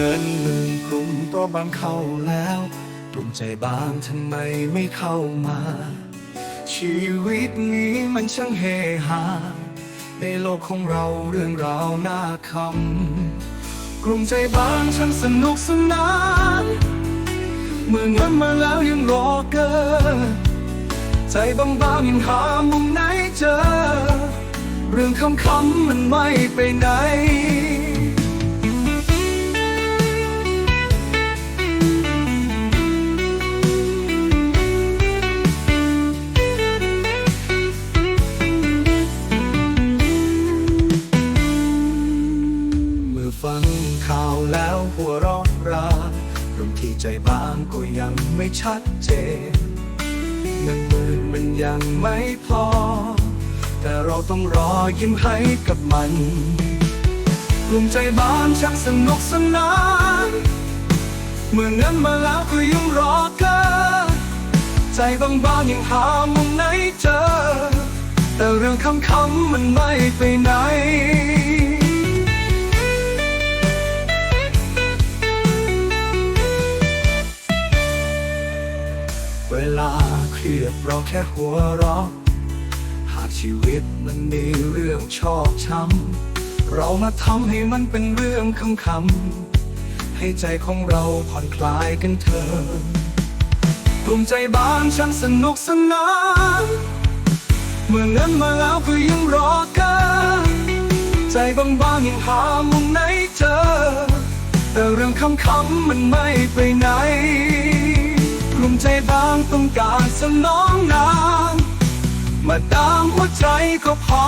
เงินหมื่นกลุ่มตัวบางเข้าแล้วกลุ่มใจบางทำไมไม่เข้ามา ชีวิตนี้มันช่างเฮฮาในโลกของเราเรื่องราวน่าคำกลุ่มใจบางช่างสนุกสนานเมื่อเงินมาแล้วยังรอเกินใจบางๆยังหามุมไหนเจอ เรื่องคำคำๆมันไม่ไปไหน แล้วหัวร้อนราเรื่องที่ใจบางก็ยังไม่ชัดเจนเงินหมื่นมันยังไม่พอ แต่เราต้องรอยิ้มให้กับมันกลุ่มใจบานช่างสนุกสนานเมื่อเงินมาแล้วก็ยังรอเกินใจบางๆยังหามุมไหนเจอ แต่เรื่องคำคำมันไม่ไปไหน เครียดเราแค่หัวเราะหากชีวิตมันมีเรื่องชอบช้ำเรามาทำให้มันเป็นเรื่องคำคำให้ใจของเราผ่อนคลายกันเถอะกลุ่มใจบางช่างสนุกสนานเมื่อเงินมาแล้วก็ยังรอกันใจบางๆยังหามุมไหนเจอแต่เรื่องคำคำมันไม่ไปไหน ใจบางต้องการสนองนาง มาตามหัวใจก็พอ